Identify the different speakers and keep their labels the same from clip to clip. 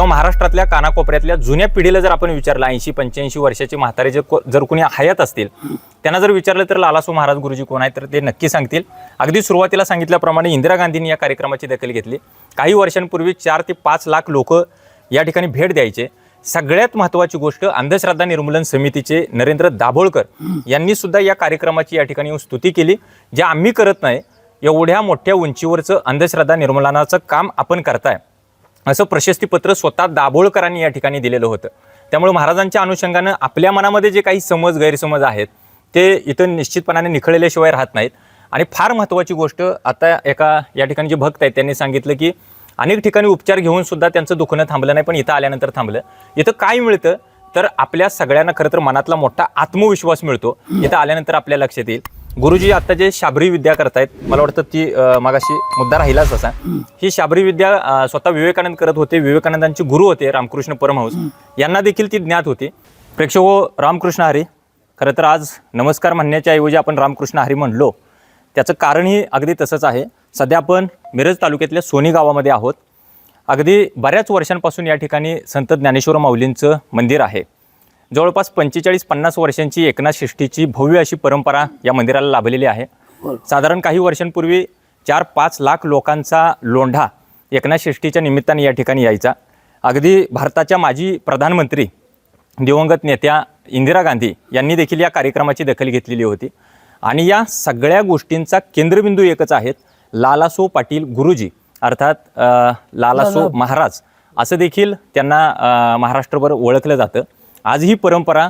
Speaker 1: किंवा महाराष्ट्रातल्या कानाकोपऱ्यातल्या जुन्या पिढीला जर आपण विचारलं ऐंशी पंच्याऐंशी वर्षाचे म्हातारे जे को- जर कोणी हयात असतील त्यांना जर विचारलं तर लालासू महाराज गुरुजी कोण आहे तर ते नक्की सांगतील. अगदी सुरुवातीला सांगितल्याप्रमाणे इंदिरा गांधींनी या कार्यक्रमाची दखल घेतली. काही वर्षांपूर्वी चार ते पाच लाख लोक या ठिकाणी भेट द्यायचे. सगळ्यात महत्त्वाची गोष्ट अंधश्रद्धा निर्मूलन समितीचे नरेंद्र दाभोळकर यांनी सुद्धा या कार्यक्रमाची या ठिकाणी स्तुती केली. जे आम्ही करत नाही एवढ्या मोठ्या उंचीवरचं अंधश्रद्धा निर्मूलनाचं काम आपण करताय. असं प्रशस्तीपत्र स्वतः दाभोळकरांनी या ठिकाणी दिलेलं होतं. त्यामुळे महाराजांच्या अनुषंगानं आपल्या मनामध्ये जे काही समज गैरसमज आहेत ते इथं निश्चितपणाने निखळलेल्याशिवाय राहत नाहीत. आणि फार महत्त्वाची गोष्ट आता एका या ठिकाणी जे भक्त आहेत त्यांनी सांगितलं की अनेक ठिकाणी उपचार घेऊन सुद्धा त्यांचं दुखणं थांबलं नाही पण इथं आल्यानंतर थांबलं. इथं काय मिळतं? तर आपल्या सगळ्यांना खरं तर मनातला मोठा आत्मविश्वास मिळतो. इथं आल्यानंतर आपल्या लक्षात येईल. गुरुजी आता जे शाबरी विद्या करतायत मला वाटतं ती मागाशी मुद्दा राहिलाच असा. ही शाबरी विद्या स्वतः विवेकानंद करत होते विवेकानंदांचे गुरु होते रामकृष्ण परमहंस. यांना देखील ती ज्ञात होती. प्रेक्षक हो रामकृष्ण हरी. खरं तर आज नमस्कार म्हणण्याच्या ऐवजी आपण रामकृष्ण हरी म्हणलो. त्याचं कारणही अगदी तसंच आहे. सध्या आपण मिरज तालुक्यातल्या सोनी गावामध्ये आहोत. अगदी बऱ्याच वर्षांपासून या ठिकाणी संत ज्ञानेश्वर माऊलींचं मंदिर आहे. जवळपास पंचेचाळीस पन्नास वर्षांची एकनाथ षष्ठीची भव्य अशी परंपरा या मंदिराला लाभलेली आहे. साधारण काही वर्षांपूर्वी चार पाच लाख लोकांचा लोंढा एकनाथ षष्ठीच्या निमित्ताने या ठिकाणी यायचा. अगदी भारताच्या माजी प्रधानमंत्री दिवंगत नेत्या इंदिरा गांधी यांनी देखील या कार्यक्रमाची दखल घेतलेली होती. आणि या सगळ्या गोष्टींचा केंद्रबिंदू एकच आहेत. लालासो पाटील गुरुजी अर्थात लालासो महाराज असं देखील त्यांना महाराष्ट्रभर ओळखलं जातं. आज ही परंपरा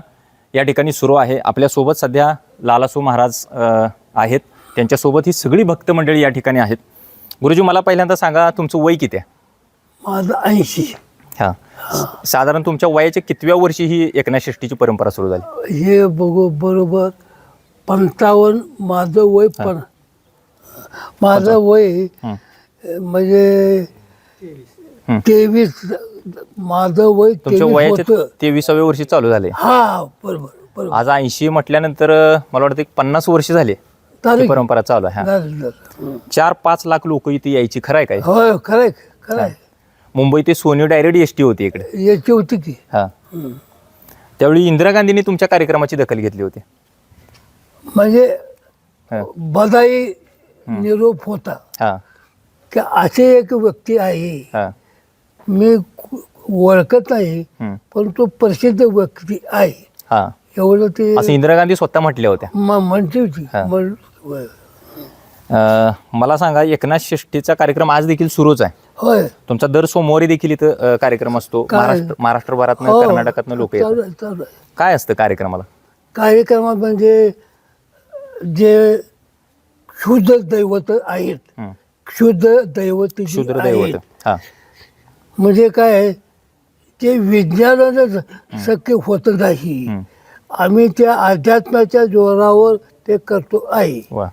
Speaker 1: या ठिकाणी सुरू आहे. आपल्यासोबत सध्या लालासो महाराज आहेत. त्यांच्यासोबत ही सगळी भक्त मंडळी या ठिकाणी आहेत. गुरुजी मला पहिल्यांदा सांगा तुमचं वय किती आहे?
Speaker 2: माझं ऐंशी.
Speaker 1: हां. साधारण तुमच्या वयाच्या कितव्या वर्षी ही एकनाथ षष्ठीची परंपरा सुरू झाली?
Speaker 2: हे बघू बरोबर. पंचावन्न माझं वय पण माझं वय. म्हणजे. तेवीस. माझं वय
Speaker 1: तुमच्या
Speaker 2: तेवीस
Speaker 1: वयाच्या
Speaker 2: होतं.
Speaker 1: तेविसाव्या वर्षी चालू झाले.
Speaker 2: हा बरोबर बरोबर.
Speaker 1: आज ऐंशी म्हटल्यानंतर मला वाटतं एक पन्नास वर्ष झाले.
Speaker 2: चालेल
Speaker 1: परंपरा चालू आहे हा. चार पाच लाख लोक इथे यायची खरं आहे काय?
Speaker 2: होय खरंय खरंय.
Speaker 1: मुंबई ते सोनी डायरेक्ट एस टी होती इकडे.
Speaker 2: याची होती की.
Speaker 1: हा. त्यावेळी इंदिरा गांधींनी तुमच्या कार्यक्रमाची दखल घेतली होती.
Speaker 2: म्हणजे
Speaker 1: हा.
Speaker 2: बदाई निरोप होता.
Speaker 1: हा.
Speaker 2: की असे एक व्यक्ती आहे
Speaker 1: हा
Speaker 2: मी ओळखत नाही. पण तो प्रसिद्ध व्यक्ती आहे
Speaker 1: हा
Speaker 2: एवढं ते
Speaker 1: असं इंदिरा गांधी स्वतः म्हटल्या होत्या
Speaker 2: म- म्हणते होती
Speaker 1: हा.
Speaker 2: म्हण- होय.
Speaker 1: अं, मला सांगा एकनाथ षष्ठीचा कार्यक्रम आज देखील सुरूच आहे
Speaker 2: होय
Speaker 1: तुमचा दर सोमवारी देखील इथं अं, कार्यक्रम असतो
Speaker 2: काय?
Speaker 1: महाराष्ट्र महाराष्ट्रभरातनं
Speaker 2: हो.
Speaker 1: कर्नाटकातनं लोक येतात
Speaker 2: चालू आहे, चालू आहे.
Speaker 1: काय असतं कार्यक्रमाला
Speaker 2: कार्यक्रमात म्हणजे जे शुद्ध दैवत आहेत. शुद्ध दैवत
Speaker 1: शूद्र दैवत हा.
Speaker 2: म्हणजे काय आहे, ते विज्ञानानंच शक्य होत नाही. आम्ही त्या अध्यात्माच्या जोरावर ते करतो आहे.
Speaker 1: वा.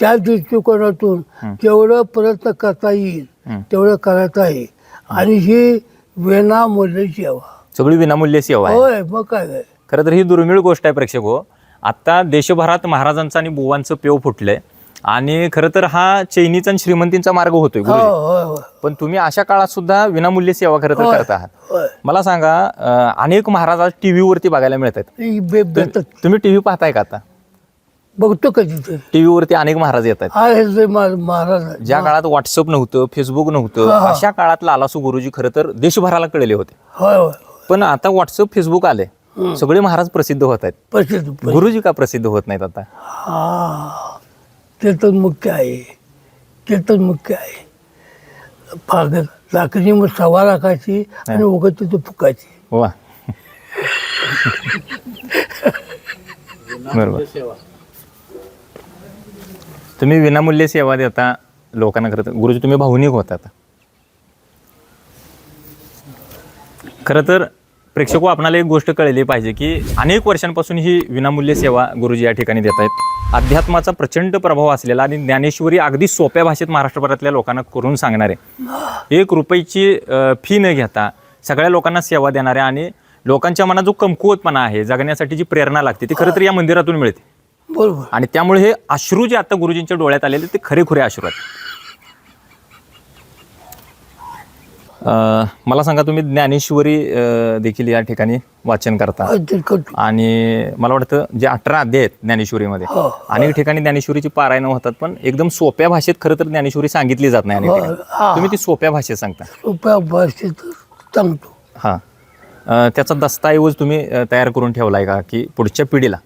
Speaker 2: त्या दृष्टिकोनातून जेवढं प्रयत्न करता येईल
Speaker 1: हं.
Speaker 2: तेवढं करायचं आहे. आणि ही विनामूल्य सेवा.
Speaker 1: सगळी विनामूल्य सेवा आहे.
Speaker 2: होय मग काय काय
Speaker 1: खरं तर ही दुर्मिळ गोष्ट आहे प्रेक्षक हो. आता देशभरात महाराजांचं आणि बुवांचं पेव फुटलंय. आणि खरं तर हा चैनीचा आणि श्रीमंतींचा मार्ग होतोय
Speaker 2: हो
Speaker 1: गुरुजी.
Speaker 2: होय होय
Speaker 1: पण तुम्ही अशा काळात सुद्धा विनामूल्य सेवा खरं तर. करत आहात
Speaker 2: होय
Speaker 1: मला सांगा अं, अनेक महाराज आज टीव्हीवरती बघायला मिळतात
Speaker 2: ही बे- बेतात.
Speaker 1: तुम्ही टीव्ही पाहताय का आता
Speaker 2: बघतो कधी तरी
Speaker 1: टीव्हीवरती अनेक महाराज येतात
Speaker 2: आहे जे मा- महाराज आहे.
Speaker 1: ज्या काळात व्हॉट्सअप नव्हतं फेसबुक नव्हतं
Speaker 2: हा, हा.
Speaker 1: अशा काळात लालासू गुरुजी खरं तर देशभराला कळले होते
Speaker 2: होय होय
Speaker 1: पण आता व्हॉट्सअप फेसबुक आले सगळे महाराज प्रसिद्ध होत आहेत
Speaker 2: प्रसिद्ध.
Speaker 1: गुरुजी का प्रसिद्ध होत नाहीत आता
Speaker 2: हा ते तर मुख्य आहे. ते तर मुख्य आहे. फाग लाकडी मग सवा राखायची आणि उगत तिथं फुकायची
Speaker 1: वा. बरोबर. तुम्ही विनामूल्य सेवा देता लोकांना खरं तर. गुरुजी तुम्ही भावनिक होता आता खरं तर प्रेक्षको आपणाला एक गोष्ट कळली पाहिजे की अनेक वर्षांपासून ही विनामूल्य सेवा गुरुजी या ठिकाणी देत आहेत. अध्यात्माचा प्रचंड प्रभाव असलेला आणि ज्ञानेश्वरी अगदी सोप्या भाषेत महाराष्ट्रभरातल्या लोकांना करून सांगणारे. एक रुपयाची फी न घेता सगळ्या लोकांना सेवा देणाऱ्या आणि लोकांच्या मनात जो कमकुवतपणा आहे जगण्यासाठी जी प्रेरणा लागते ती खरं तर या मंदिरातून मिळते.
Speaker 2: बरोबर.
Speaker 1: आणि त्यामुळे हे अश्रू जे आता गुरुजींच्या डोळ्यात आलेले ते खरे खुरे अश्रू आहेत अं, मला सांगा तुम्ही ज्ञानेश्वरी देखील या ठिकाणी वाचन करता
Speaker 2: करतो
Speaker 1: आणि मला वाटतं जे अठरा अध्याय आहेत ज्ञानेश्वरीमध्ये
Speaker 2: हो.
Speaker 1: अनेक ठिकाणी ज्ञानेश्वरीची पारायण होतात पण एकदम सोप्या भाषेत खरं तर ज्ञानेश्वरी सांगितली जात नाही अनेक
Speaker 2: हो. हा.
Speaker 1: तुम्ही ती सोप्या भाषेत सांगता
Speaker 2: सोप्या भाषेत सांगतो
Speaker 1: हां त्याचा दस्तऐवज तुम्ही तयार करून ठेवलाय का की पुढच्या पिढीला.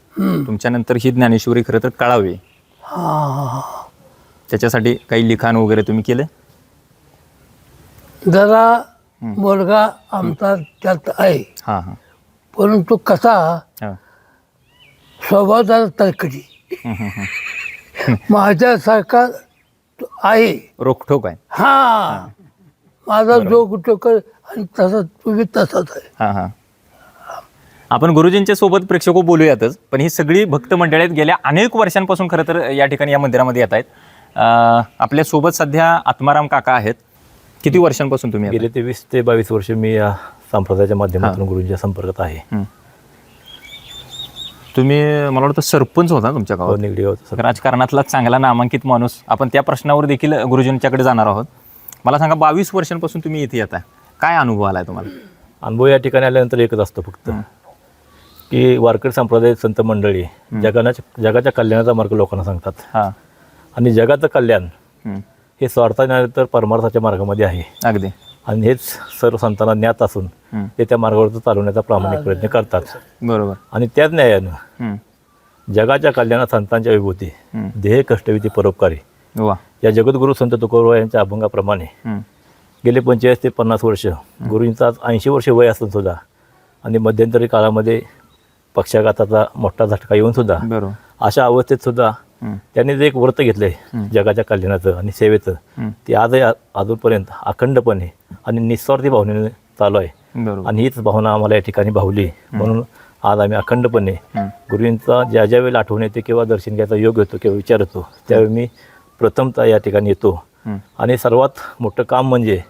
Speaker 1: तुमच्यानंतर ही ज्ञानेश्वरी खरं तर कळावी
Speaker 2: हा हा हा
Speaker 1: त्याच्यासाठी काही लिखाण वगैरे तुम्ही केलं
Speaker 2: जरा मुलगा आमचा त्यात आहे.
Speaker 1: हां हां.
Speaker 2: परंतु कसा
Speaker 1: हां.
Speaker 2: स्वभाव
Speaker 1: हं, हं.
Speaker 2: माझ्यासारखा तो आहे.
Speaker 1: रोखठोक आहे.
Speaker 2: हा. माझा जो कुठं आणि तसा तुम्ही तसाच आहे.
Speaker 1: हां हां. आपण गुरुजींच्या सोबत प्रेक्षक बोलूयातच पण ही सगळी भक्त मंडळी आहेत. गेल्या अनेक वर्षांपासून खरं तर या ठिकाणी या मंदिरामध्ये येत आहेत. अं, आपल्यासोबत सध्या आत्माराम काका आहेत. किती वर्षांपासून तुम्ही?
Speaker 3: गेले ते वीस ते बावीस वर्ष मी या संप्रदायाच्या माध्यमातून गुरुंच्या संपर्कात आहे.
Speaker 1: हं. तुम्ही मला वाटतं सरपंच होता तुमच्या
Speaker 3: हो
Speaker 1: गावात.
Speaker 3: निगडी होत
Speaker 1: राजकारणातला चांगला नामांकित माणूस. आपण त्या प्रश्नावर देखील गुरुजींच्याकडे जाणार आहोत. मला सांगा बावीस वर्षांपासून तुम्ही इथे येताय. काय अनुभव आलाय तुम्हाला?
Speaker 3: अनुभव या ठिकाणी आल्यानंतर एकच असतो फक्त. की वारकरी संप्रदाय संत मंडळी जगाच्या जगाच्या कल्याणाचा मार्ग लोकांना सांगतात.
Speaker 1: हां.
Speaker 3: आणि जगाचं कल्याण
Speaker 1: हं.
Speaker 3: हे स्वार्थाने तर परमार्थाच्या मार्गामध्ये आहे
Speaker 1: अगदी
Speaker 3: आणि हेच सर्व संतांना ज्ञात असून. ते त्या मार्गावर चालवण्याचा प्रामाणिक प्रयत्न करतात
Speaker 1: बरोबर
Speaker 3: आणि त्याच न्यायानं. जगाच्या कल्याणात संतांच्या विभूती. देह कष्टविधी परोपकारी
Speaker 1: वा
Speaker 3: या जगद्गुरू संत तुकोबा यांच्या अभंगाप्रमाणे. गेले पंचेचाळीस ते पन्नास वर्ष गुरुंचा आज ऐंशी वर्ष वय असून सुद्धा आणि मध्यंतरी काळामध्ये पक्षाघाताचा मोठा झटका येऊन सुद्धा
Speaker 1: बरोबर
Speaker 3: अशा अवस्थेत सुद्धा. त्यांनी जे एक व्रत घेतलंय जगाच्या कल्याणाचं आणि सेवेचं. ते आजही अजूनपर्यंत अखंडपणे आणि निस्वार्थी भावनेने चालू आहे आणि हीच भावना आम्हाला या ठिकाणी भावली म्हणून आज आम्ही अखंडपणे. गुरुंचा ज्या ज्या वेळेला आठवण येते किंवा दर्शन घ्यायचा योग येतो किंवा विचार येतो त्यावेळी मी प्रथमतः या ठिकाणी येतो. आणि सर्वात मोठं काम म्हणजे.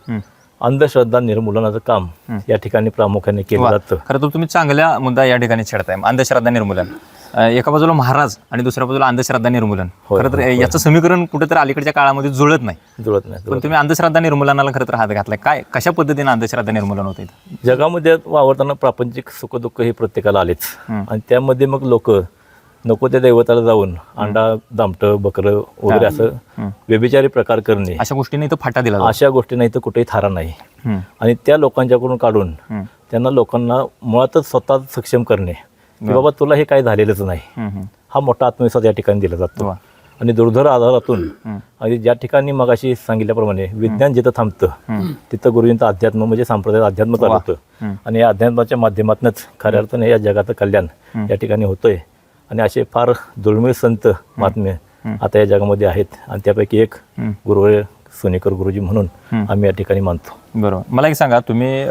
Speaker 3: अंधश्रद्धा निर्मूलनाचं काम या ठिकाणी प्रामुख्याने केलं. जातं
Speaker 1: खरं तर तुम्ही चांगल्या मुद्दा या ठिकाणी छेडताय अंधश्रद्धा निर्मूलन एका बाजूला महाराज आणि दुसऱ्या बाजूला अंधश्रद्धा निर्मूलन.
Speaker 3: होय,
Speaker 1: खरं तर याचं समीकरण कुठेतरी अलीकडच्या काळामध्ये जुळत नाही.
Speaker 3: जुळत नाही
Speaker 1: पण तुम्ही अंधश्रद्धा निर्मूलनाला खरं तर हात घातलाय. काय कशा पद्धतीने अंधश्रद्धा निर्मूलन होते
Speaker 3: जगामध्ये वावरताना प्रापंचिक सुखदुःख हे प्रत्येकाला आलेच. आणि त्यामध्ये मग लोक नको त्या दैवताला जाऊन अंडा दामटं बकरं वगैरे असं व्यभिचारी प्रकार करणे.
Speaker 1: अशा गोष्टीने इथं फाटा दिला जातो.
Speaker 3: अशा गोष्टी नाही तर कुठेही थारा नाही. आणि त्या लोकांच्याकडून काढून. त्यांना लोकांना मुळातच स्वतः सक्षम करणे. की बाबा तुला हे काही झालेलंच नाही.
Speaker 1: हं,
Speaker 3: मोठा आत्मविश्वास या ठिकाणी दिला जातो. आणि दुर्धर आधारातून. आणि ज्या ठिकाणी मगाशी सांगितल्याप्रमाणे विज्ञान जिथं थांबतं तिथं गुरुजींचं अध्यात्म म्हणजे सांप्रदाय अध्यात्म चालू होतं.
Speaker 1: हं.
Speaker 3: आणि या अध्यात्माच्या माध्यमातूनच खऱ्या अर्थाने या जगाचं कल्याण या ठिकाणी होतंय. आणि असे फार दुर्मिळ संत महात्मे आता या जगामध्ये आहेत. आणि त्यापैकी एक. गुरुवर सोनेकर गुरुजी म्हणून आम्ही या ठिकाणी मानतो.
Speaker 1: बरोबर. मला एक सांगा तुम्ही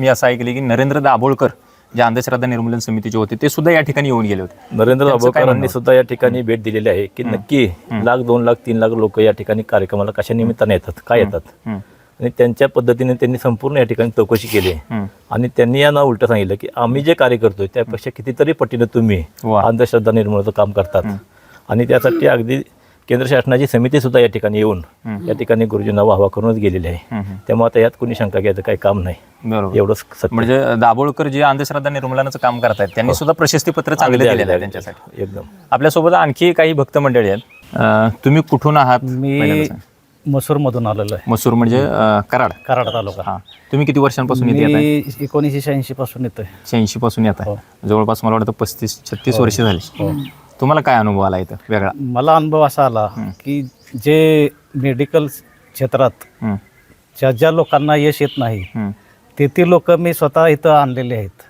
Speaker 1: मी असं ऐकले की नरेंद्र दाभोळकर जे अंधश्रद्धा निर्मूलन समितीचे होते ते सुद्धा या ठिकाणी येऊन गेले होते.
Speaker 3: नरेंद्र
Speaker 1: त्यांचं काय म्हणणं
Speaker 3: दाभोळकरांनी सुद्धा या ठिकाणी भेट दिलेली आहे की नक्की लाख दोन लाख तीन लाख लोक या ठिकाणी कार्यक्रमाला कशा निमित्ताने येतात काय येतात. आणि त्यांच्या पद्धतीने त्यांनी संपूर्ण या ठिकाणी चौकशी केली. आणि त्यांनी यांना उलट सांगितलं की आम्ही जे कार्य करतोय त्यापेक्षा कितीतरी पटीनं तुम्ही
Speaker 1: वा.
Speaker 3: अंधश्रद्धा निर्मूलनाचं काम करतात. आणि त्यासाठी अगदी केंद्र शासनाची समिती सुद्धा या ठिकाणी येऊन या ठिकाणी गुरुजींना वाहवा करूनच गेलेली आहे. त्यामुळे आता यात कोणी शंका घ्यायचं काही काम नाही.
Speaker 1: बरोबर.
Speaker 3: एवढंच सत्य.
Speaker 1: म्हणजे दाभोळकर जे अंधश्रद्धा निर्मूलनाचं काम करतायत त्यांनी सुद्धा प्रशस्ती पत्र चांगले दिलेलं आहे त्यांच्यासाठी.
Speaker 3: एकदम.
Speaker 1: आपल्यासोबत आणखी काही भक्त मंडळी आहेत. अं, तुम्ही कुठून आहात?
Speaker 4: मी
Speaker 1: सांगा.
Speaker 4: मसूरमधून आलेलो आहे.
Speaker 1: मसूर म्हणजे अं, कराड.
Speaker 4: कराड तालुका.
Speaker 1: हा. तुम्ही किती वर्षांपासून इथे येत
Speaker 4: मी एकोणीसशे शहाऐंशी पासून येतोय.
Speaker 1: शहाऐंशी पासून येत आहे. जवळपास मला वाटतं पस्तीस छत्तीस वर्ष झाली. तुम्हाला काय अनुभव आला इथं? वेगळा.
Speaker 4: मला अनुभव असा आला की जे मेडिकल क्षेत्रात ज्या ज्या लोकांना यश येत नाही ते ते लोक मी स्वतः इथं आणलेले आहेत.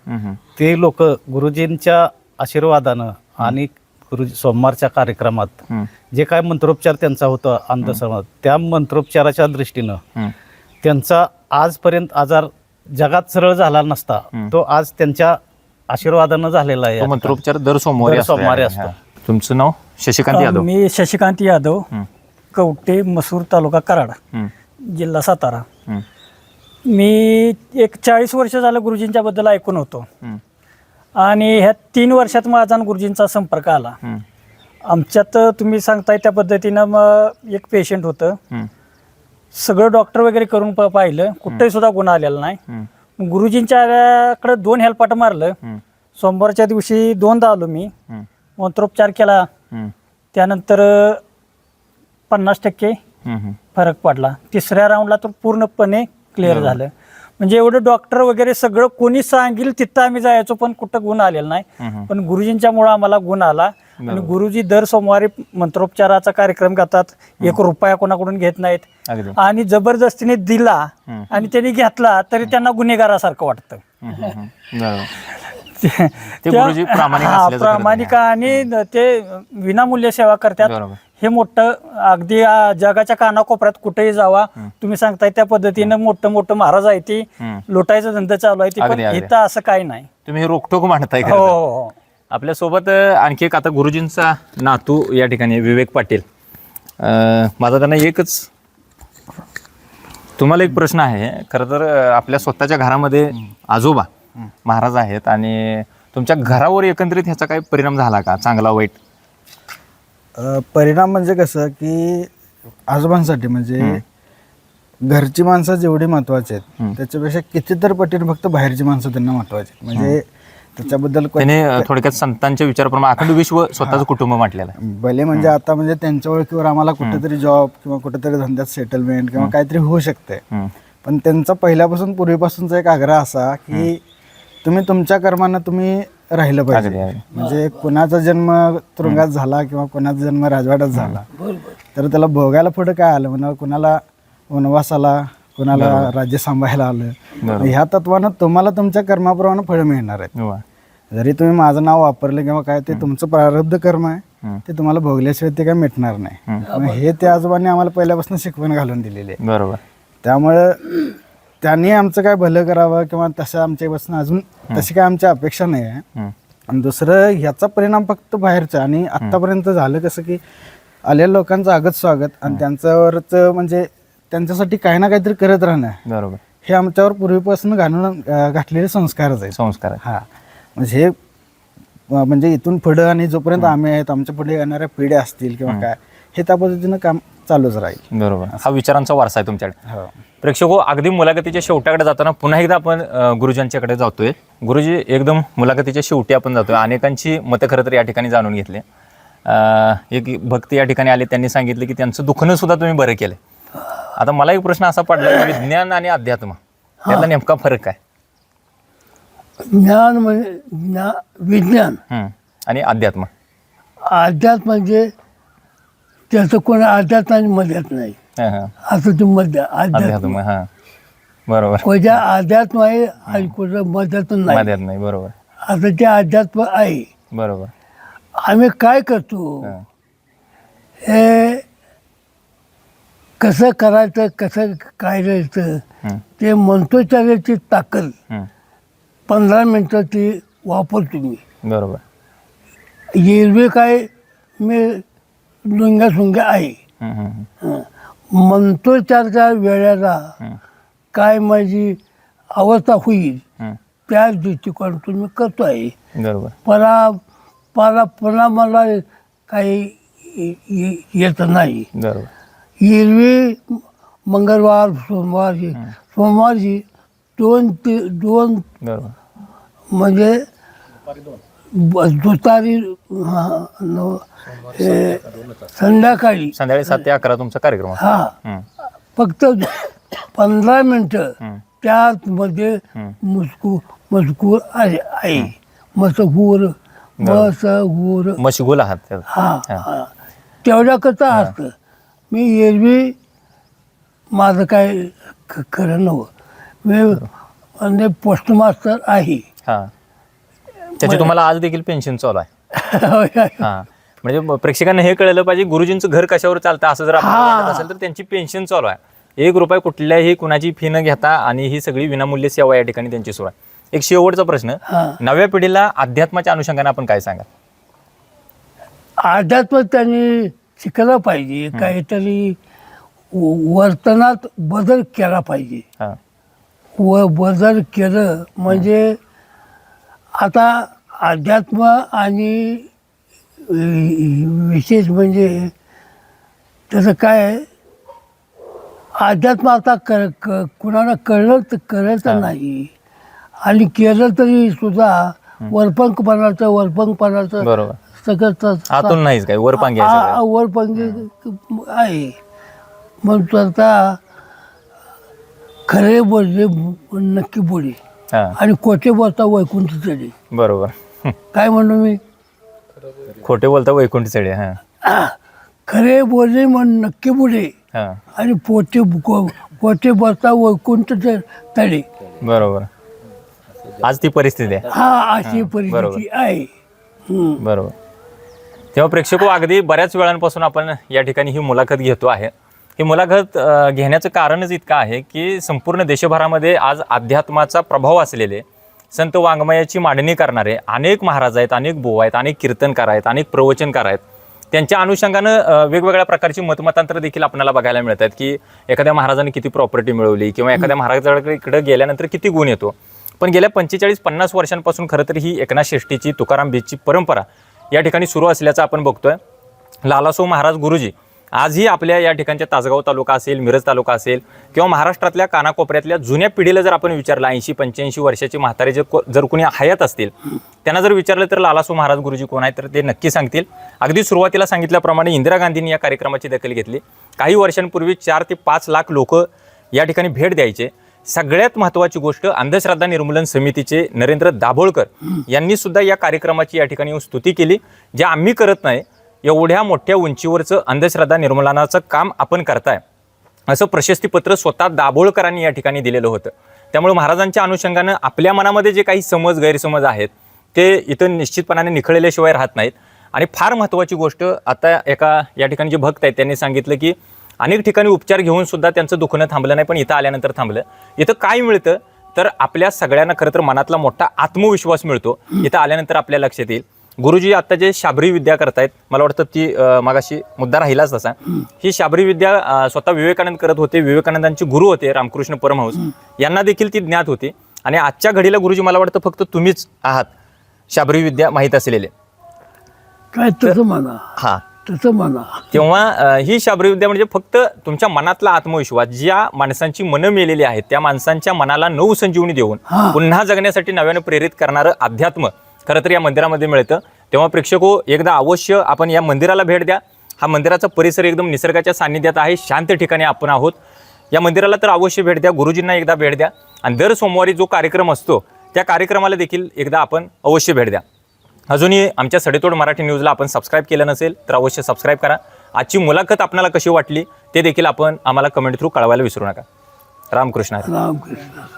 Speaker 4: ते लोक गुरुजींच्या आशीर्वादानं आणि गुरुजी सोमवारच्या कार्यक्रमात जे काय मंत्रोपचार त्यांचा होता अंधश्रमात त्या मंत्रोपचाराच्या दृष्टीनं. त्यांचा आजपर्यंत आजार जगात सरळ झाला नसता तो आज त्यांच्या आशीर्वादानं झालेला आहे
Speaker 1: तो मंत्रोपचार दर सोमवारी
Speaker 4: दर
Speaker 1: असतो
Speaker 4: सोमवारी असतो.
Speaker 1: हा. तुमचं नाव? शशिकांत यादव.
Speaker 5: मी शशिकांत यादव
Speaker 1: हं,
Speaker 5: कवटे मसूर तालुका कराड
Speaker 1: हं,
Speaker 5: जिल्हा सातारा.
Speaker 1: हं,
Speaker 5: मी एक चाळीस वर्ष झालं गुरुजींच्या बद्दल ऐकून होतो.
Speaker 1: हं,
Speaker 5: आणि ह्या तीन वर्षात माझा आणि गुरुजींचा संपर्क आला.
Speaker 1: हं,
Speaker 5: आमच्यात तुम्ही सांगताय त्या पद्धतीनं मग एक पेशंट होतं.
Speaker 1: हं,
Speaker 5: सगळं डॉक्टर वगैरे करून प- पाहिलं. कुठेही सुद्धा गुण आलेला नाही. गुरुजींच्याकडे दोन हेल्पाट मारलं. सोमवारच्या दिवशी दोनदा आलो मी. मंत्रोपचार केला. त्यानंतर पन्नास टक्के. फरक पडला तिसऱ्या राऊंडला तर पूर्णपणे क्लिअर झालं म्हणजे एवढं डॉक्टर वगैरे सगळं कोणी सांगेल तिथं आम्ही जायचो पण कुठं गुण आलेला नाही. पण गुरुजींच्या मुळे आम्हाला गुण आला. आणि गुरुजी दर सोमवारी मंत्रोपचाराचा कार्यक्रम करतात. एक रुपया कोणाकडून घेत नाहीत. आणि जबरदस्तीने दिला. आणि त्यांनी घेतला तरी त्यांना गुन्हेगारासारखं वाटतं. ते
Speaker 1: गुरुजी प्रामाणिक
Speaker 5: हा,
Speaker 1: असल्याचं
Speaker 5: प्रामाणिक आणि ते विनामूल्य सेवा करतात.
Speaker 1: बरोबर.
Speaker 5: हे मोठं अगदी आ, जगाच्या कानाकोपऱ्यात कुठेही जावा. तुम्ही सांगताय त्या पद्धतीनं मोठं मोठं महाराज आहे ती.
Speaker 1: हम्म.
Speaker 5: लोटायचा धंदा चालू आहे ती पण
Speaker 1: अगदी, अगदी.
Speaker 5: इथं असं काही नाही.
Speaker 1: तुम्ही हे रोकटोक मांडताय
Speaker 5: हो
Speaker 1: तर.
Speaker 5: हो हो.
Speaker 1: आपल्यासोबत अ, आणखी एक आता गुरुजींचा नातू या ठिकाणी विवेक पाटील. अ, माझा त्यांना एकच तुम्हाला एक प्रश्न आहे. खरं तर अ, आपल्या स्वतःच्या घरामध्ये आजोबा महाराज आहेत आणि तुमच्या घरावर एकंदरीत ह्याचा काही परिणाम झाला का? चांगला वाईट?
Speaker 6: अ, परिणाम म्हणजे कसं की आजोबांसाठी म्हणजे घरची माणसं जेवढी महत्वाची आहेत त्याच्यापेक्षा कितीतर पटीने फक्त बाहेरची माणसं त्यांना महत्वाची आहेत. म्हणजे त्याच्याबद्दल को-
Speaker 1: त्याने अ, थोडक्यात संतांच्या विचाराप्रमाणे अखंड विश्व स्वतःचं कुटुंब म्हटलेलं आहे.
Speaker 6: भले म्हणजे आता म्हणजे त्यांच्या ओळखीवर आम्हाला कुठेतरी जॉब किंवा कुठेतरी धंद्यात सेटलमेंट किंवा काहीतरी होऊ शकते
Speaker 1: हम्म.
Speaker 6: पण त्यांचा पहिल्यापासून पूर्वीपासूनचा एक आग्रह असा की तुम्ही तुमच्या कर्मानं तुम्ही राहिलं पाहिजे.
Speaker 1: अगदी.
Speaker 6: म्हणजे कुणाचा जन्म तुरुंगात झाला किंवा कुणाचा जन्म राजवाड्यात झाला तर त्याला भोगायला पुढे काय आलं? म्हणा कुणाला वनवासाला कुणाला राज्य सांभाळायला आलं? ह्या तत्वानं तुम्हाला तुमच्या कर्माप्रमाणे फळं मिळणार आहेत.
Speaker 1: वा.
Speaker 6: जरी तुम्ही माझं नाव वापरलं किंवा काय ते तुमचं प्रारब्ध कर्म आहे ते तुम्हाला भोगल्याशिवाय ते काय मिटणार नाही. मग हे त्या आजोबांनी आम्हाला पहिल्यापासून शिकवण घालून दिलेली आहे.
Speaker 1: बरोबर.
Speaker 6: त्यामुळं त्यांनी आमचं काय भलं करावं किंवा तसं आमच्यापासून अजून तशी काय आमची अपेक्षा नाही आहे. आणि दुसरं ह्याचा परिणाम फक्त बाहेरचा आणि आत्तापर्यंत झालं कसं की आलेल्या लोकांचं आगत स्वागत आणि त्यांच्यावरच म्हणजे त्यांच्यासाठी काही ना काहीतरी करत राहणं
Speaker 1: बरोबर.
Speaker 6: हे आमच्यावर पूर्वीपासून घालून घातलेले संस्कारच आहेत.
Speaker 1: संस्कार आहे.
Speaker 6: हा. म्हणजे हे म्हणजे इथून पुढं आणि जोपर्यंत आम्ही आहेत आमच्या पुढे येणाऱ्या पिढ्या असतील किंवा काय हे त्या पद्धतीनं काम चालूच राहील.
Speaker 1: बरोबर. हा विचारांचा वारसा आहे तुमच्याकडे.
Speaker 6: हो.
Speaker 1: प्रेक्षको अगदी मुलाखतीच्या शेवटाकडे जाताना पुन्हा एकदा आपण गुरुजींच्याकडे जातोय. गुरुजी एकदम मुलाखतीच्या शेवटी आपण जातोय. अनेकांची मतं खरं तर या ठिकाणी जाणून घेतली. एक भक्ती या ठिकाणी आले त्यांनी सांगितलं की त्यांचं दुखणं सुद्धा तुम्ही बरं केलं आता मला एक प्रश्न असा पडला की विज्ञान आणि अध्यात्म यातला नेमका फरक काय?
Speaker 2: ज्ञान म्हणजे ज्ञा विज्ञान.
Speaker 1: आणि अध्यात्म?
Speaker 2: अध्यात्म म्हणजे त्याचं कोणी अध्यात्माने मध्यात नाही.
Speaker 1: हा, हा.
Speaker 2: असं ते मध्य अध्यात्म
Speaker 1: अध्यात्म हा. बरोबर.
Speaker 2: कोणत्या अध्यात्म आहे आणि कोणत्या मध्यातून नाही.
Speaker 1: अध्यात्म नाही बरोबर.
Speaker 2: असं ते अध्यात्म आहे.
Speaker 1: बरोबर.
Speaker 2: आम्ही काय करतो?
Speaker 1: हा.
Speaker 2: हे कसं करायचं कसं काय
Speaker 1: हम्म.
Speaker 2: ते मंत्रोच्चाराची ताकद
Speaker 1: हम्म.
Speaker 2: पंधरा मिनटं ती वापरतो मी.
Speaker 1: बरोबर.
Speaker 2: एरवी काय मी लुंग्या सुंग्या आहे
Speaker 1: हम्म, हम्म,
Speaker 2: हं. मंत्रोच्चारच्या वेळेला
Speaker 1: हम्म.
Speaker 2: काय माझी अवस्था होईल. त्या दृष्टिकोनातून मी करतो आहे परा परा पुन्हा मला काही येत नाही. एरवी मंगळवार सोमवारची सोमवारची दोन ते दोन म्हणजे दुतारी हा, न- हे, संध्याकाळी.
Speaker 1: संध्याकाळी सात ते अकरा तुमचा कार्यक्रम असतो.
Speaker 2: हा. फक्त पंधरा मिनटं
Speaker 1: हम्म.
Speaker 2: त्यामध्ये. मुसकू मजकूर आहे आहे. मसगूर मसगूर
Speaker 1: मशगूल आहात त्यात.
Speaker 2: हा
Speaker 1: हा.
Speaker 2: हा. तेवढ्याकरता असतं. मी एरवी माझं काय ख- खरं नव्हतं मी म्हणजे पोस्ट मास्टर आहे.
Speaker 1: हा. त्याची तुम्हाला आज देखील पेन्शन चालू आहे. हा. म्हणजे प्रेक्षकांना हे कळलं पाहिजे गुरुजींचं घर कशावर चालतं असं जर. वाटत असेल तर त्यांची पेन्शन चालू आहे. एक रुपये कुठल्याही कुणाची फी न घेता आणि ही सगळी विनामूल्य सेवा या ठिकाणी त्यांची सुरू आहे. एक शेवटचा प्रश्न. नव्या पिढीला अध्यात्माच्या अनुषंगाने आपण काय सांगा
Speaker 2: अध्यात्म त्यांनी शिकलं पाहिजे. काहीतरी वर्तनात बदल केला पाहिजे.
Speaker 1: हा.
Speaker 2: व बदल केलं म्हणजे आता अध्यात्म आणि विशेष म्हणजे त्याचं काय आहे, अध्यात्म आता क क- कुणाला कळलं तर कळलं नाही. आणि केलं तरी सुद्धा वरपंकपणाचं वरपंकपणाचं सगळं
Speaker 1: आतून नाहीच काय वरपांगी
Speaker 2: वरपंगी आहे. म्हणून आता खरे बोलले नक्की बोले आणि कोटे बोलता वैकुंठ चढे.
Speaker 1: बरोबर. हं.
Speaker 2: काय म्हणू मी?
Speaker 1: खोटे बोलता वैकुंठ चढे हा.
Speaker 2: खरे बोलले म्हणून नक्की बोले
Speaker 1: हा.
Speaker 2: आणि पोटे पोटे बोलता वैकुंठ तडे.
Speaker 1: बरोबर. आज ती परिस्थिती आहे.
Speaker 2: हा अशी. परिस्थिती आहे.
Speaker 1: बरोबर. तेव्हा प्रेक्षको अगदी बऱ्याच वेळांपासून आपण या ठिकाणी ही मुलाखत घेतो आहे. ही मुलाखत घेण्याचं कारणच इतकं आहे की संपूर्ण देशभरामध्ये आज अध्यात्माचा प्रभाव असलेले संत वाङ्मयाची मांडणी करणारे अनेक महाराज आहेत अनेक बुवा आहेत अनेक कीर्तनकार आहेत अनेक प्रवचनकार आहेत. त्यांच्या अनुषंगानं वेगवेगळ्या प्रकारची मतमतांतर देखील आपल्याला बघायला मिळतात की एखाद्या महाराजाने किती प्रॉपर्टी मिळवली किंवा एखाद्या महाराजाकडे गेल्यानंतर किती गुण येतो. पण गेल्या पंचेचाळीस पन्नास वर्षांपासून खरं तर ही एकनाथ षष्टीची तुकाराम बीजची परंपरा या ठिकाणी सुरू असल्याचं आपण बघतोय. लालासो महाराज गुरुजी आजही आपल्या या ठिकाणच्या तासगाव तालुका असेल मिरज तालुका असेल किंवा महाराष्ट्रातल्या कानाकोपऱ्यातल्या जुन्या पिढीला जर आपण विचारलं ऐंशी पंच्याऐंशी वर्षाचे म्हातारे जर जर कोणी हयात असतील त्यांना जर विचारलं तर लालासू महाराज गुरुजी कोण आहे तर ते नक्की सांगतील. अगदी सुरुवातीला सांगितल्याप्रमाणे इंदिरा गांधींनी या कार्यक्रमाची दखल घेतली. काही वर्षांपूर्वी चार ते पाच लाख लोक या ठिकाणी भेट द्यायचे. सगळ्यात महत्त्वाची गोष्ट अंधश्रद्धा निर्मूलन समितीचे नरेंद्र दाभोळकर यांनी सुद्धा या कार्यक्रमाची या ठिकाणी येऊन स्तुती केली जे आम्ही करत नाही एवढ्या मोठ्या उंचीवरचं अंधश्रद्धा निर्मूलनाचं काम आपण करताय. असं प्रशस्तीपत्र स्वतः दाभोळकरांनी या ठिकाणी दिलेलं होतं. त्यामुळे महाराजांच्या अनुषंगानं आपल्या मनामध्ये जे काही समज गैरसमज आहेत ते इथं निश्चितपणाने निखळल्याशिवाय राहत नाहीत. आणि फार महत्त्वाची गोष्ट आता एका या ठिकाणी जे भक्त आहेत त्यांनी सांगितलं की अनेक ठिकाणी उपचार घेऊन सुद्धा त्यांचं दुखणं थांबलं नाही पण इथं आल्यानंतर थांबलं. इथं काय मिळतं? तर आपल्या सगळ्यांना खरं तर मनातला मोठा आत्मविश्वास मिळतो. इथं आल्यानंतर आपल्या लक्षात येईल. गुरुजी आता जे शाबरी विद्या करतायत मला वाटतं ती मागाशी मुद्दा राहिलाच तसा. ही शाबरी विद्या स्वतः विवेकानंद करत होते विवेकानंदांचे गुरु होते रामकृष्ण परमहंस. यांना देखील ती ज्ञात होती. आणि आजच्या घडीला गुरुजी मला वाटतं फक्त तुम्हीच आहात शाबरी विद्या माहीत असलेले.
Speaker 2: काय तसं म्हणा.
Speaker 1: हां.
Speaker 2: तसं म्हणा.
Speaker 1: तेव्हा ही शाबरी विद्या म्हणजे फक्त तुमच्या मनातला आत्मविश्वास ज्या माणसांची मनं मेलेली आहेत त्या माणसांच्या मनाला नऊ संजीवनी देऊन. पुन्हा जगण्यासाठी नव्यानं प्रेरित करणारं अध्यात्म खरं तर या मंदिरामध्ये मिळतं. तेव्हा प्रेक्षको एकदा अवश्य आपण या मंदिराला भेट द्या. हा मंदिराचा परिसर एकदम निसर्गाच्या सान्निध्यात आहे. शांत ठिकाणी आपण आहोत. या मंदिराला तर अवश्य भेट द्या. गुरुजींना एकदा भेट द्या. आणि दर सोमवारी जो कार्यक्रम असतो त्या कार्यक्रमाला देखील एकदा आपण अवश्य भेट द्या. अजूनही आमच्या सडेतोड मराठी न्यूजला आपण सबस्क्राईब केलं नसेल तर अवश्य सबस्क्राईब करा. आजची मुलाखत आपणाला कशी वाटली ते देखील आपण आम्हाला कमेंट थ्रू कळवायला विसरू नका. रामकृष्ण
Speaker 2: रामकृष्ण.